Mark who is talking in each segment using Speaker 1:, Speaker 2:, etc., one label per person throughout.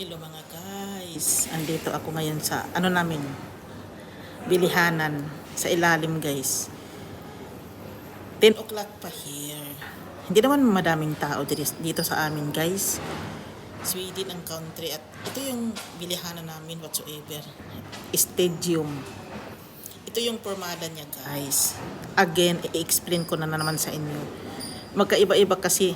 Speaker 1: Hello mga guys. Andito ako ngayon sa ano namin bilihanan sa ilalim guys. 10 o'clock pa here. Hindi naman madaming tao dito, sa amin guys. Sweden ang country at ito yung bilihanan namin whatsoever. Stadium. Ito yung formada niya guys. Again, i-explain ko na, na naman sa inyo. Magkaiba-iba kasi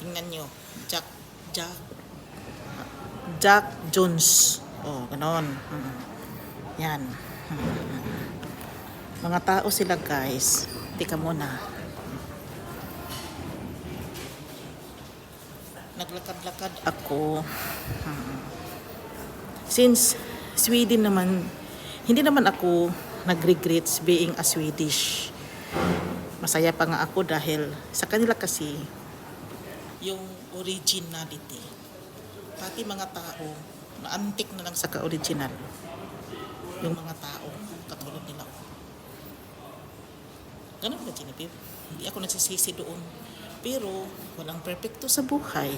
Speaker 1: Tingnan nyo. Jack, Jack, Jack Jones. Oh, ganon. Hmm. Yan. Hmm. Mga tao sila guys. Tika muna. Naglakad-lakad ako. Hmm. Since Sweden naman, hindi naman ako nag-regrets being a Swedish. Masaya pa nga ako dahil sa kanila kasi yung originality. Pati mga tao, na-antik na lang sa ka-original. Yung mga tao, katulad nila. Ganun ba, Genevieve? Hindi ako nagsisisi doon. Pero, walang perfecto sa buhay.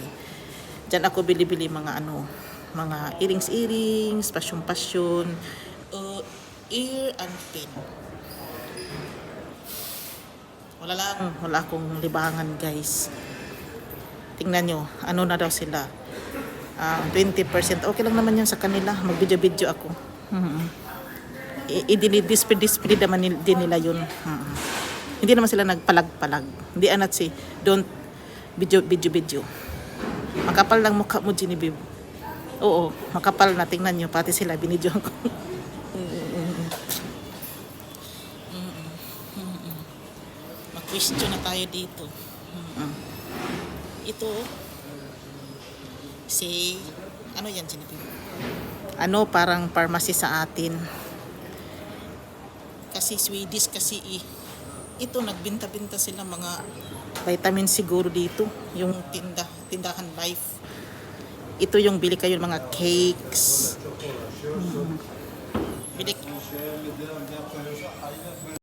Speaker 1: Diyan ako bili-bili mga ano, mga earrings-earrings, pasyon-pasyon, uh, ear and pin. Wala lang, wala akong libangan guys tingnan nyo, ano na daw sila. Ah, 20%. Okay lang naman yan sa kanila. Mag-video-video ako. Mhm. I- I-display naman din nila yun. Mhm. Hindi naman sila nagpalag-palag. Hindi anat si don't video-video-video. Makapal lang mukha mo, Genevieve. Oo, makapal na. Tingnan nyo, pati sila, binidyo ko. Mag-question na tayo dito. Mhm ito si ano yan Genevieve? Ano parang pharmacy sa atin. Kasi Swedish kasi eh, ito nagbinta-binta sila mga vitamin siguro dito, yung tinda, tindahan life. Ito yung bili kayo ng mga cakes. Mm. Bili